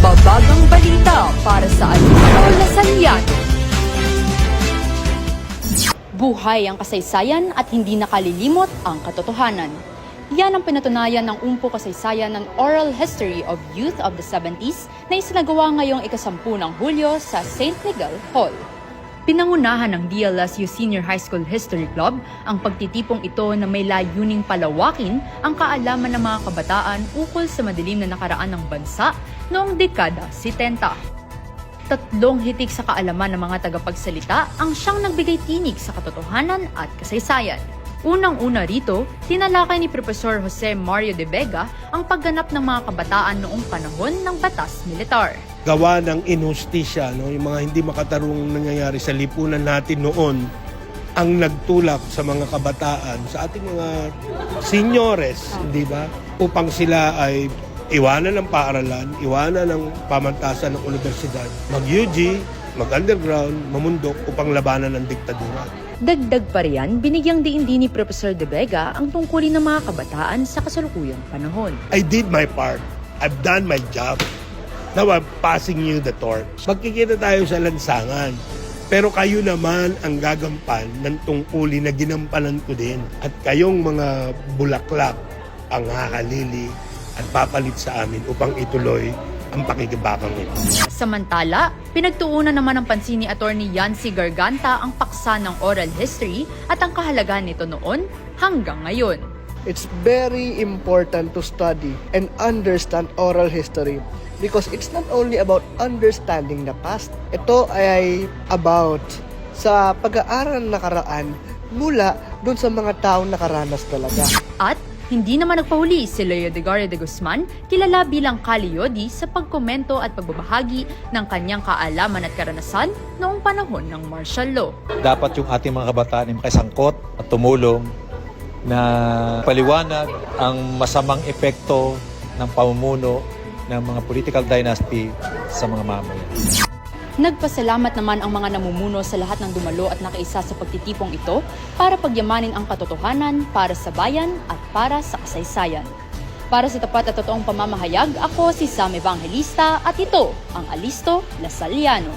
Mababagang balita para sa Alisto Lasalliano. Buhay ang kasaysayan at hindi nakalilimot ang katotohanan. Yan ang pinatunayan ng umpo kasaysayan ng Oral History of Youth of the 70s na isinagawa ngayong ikasampu ng Hulyo sa St. Miguel Hall. Pinangunahan ng DLSU Senior High School History Club ang pagtitipong ito na may layuning palawakin ang kaalaman ng mga kabataan ukol sa madilim na nakaraan ng bansa noong dekada 70. Tatlong hitik sa kaalaman ng mga tagapagsalita ang siyang nagbigay tinig sa katotohanan at kasaysayan. Unang-una rito, tinalakay ni Profesor Jose Mario de Vega ang pagganap ng mga kabataan noong panahon ng batas militar. gawa ng inustisya, no? yung mga hindi makatarungang nangyayari sa lipunan natin noon, ang nagtulak sa mga kabataan, sa ating mga senyores, di ba? Upang sila ay iwanan ng paaralan, iwanan ng pamantasan ng universidad, mag-UG, mag-underground, mamundok upang labanan ng diktadura. Dagdag pa riyan, binigyang diin din ni Profesor de Vega ang tungkulin ng mga kabataan sa kasalukuyang panahon. I did my part. I've done my job. Now I'm passing you the torch. Magkikita tayo sa lansangan. Pero kayo naman ang gagampan ng tungkulin na ginampanan ko din. At kayong mga bulaklak ang hahalili at papalit sa amin upang ituloy ang pakikibakang ito. Samantala, pinagtuunan naman ng pansin ni Attorney Yancy Garganta ang paksa ng oral history at ang kahalagahan nito noon hanggang ngayon. It's very important to study and understand oral history because it's not only about understanding the past. Ito ay about sa pag-aaral ng nakaraan mula dun sa mga taong nakaranas talaga. At hindi naman nagpahuli si Leo de Garre de Guzman, kilala bilang Kali Yodi sa pagkomento at pagbabahagi ng kanyang kaalaman at karanasan noong panahon ng martial law. dapat yung ating mga kabataan ay makisangkot at tumulong na paliwanag ang masamang epekto ng pamumuno ng mga political dynasty sa mga mamayan. Nagpasalamat naman ang mga namumuno sa lahat ng dumalo at nakaisa sa pagtitipong ito para pagyamanin ang katotohanan para sa bayan at para sa kasaysayan. Para sa tapat at totoong pamamahayag, ako si Sam Evangelista at ito ang Alisto Lasaliano.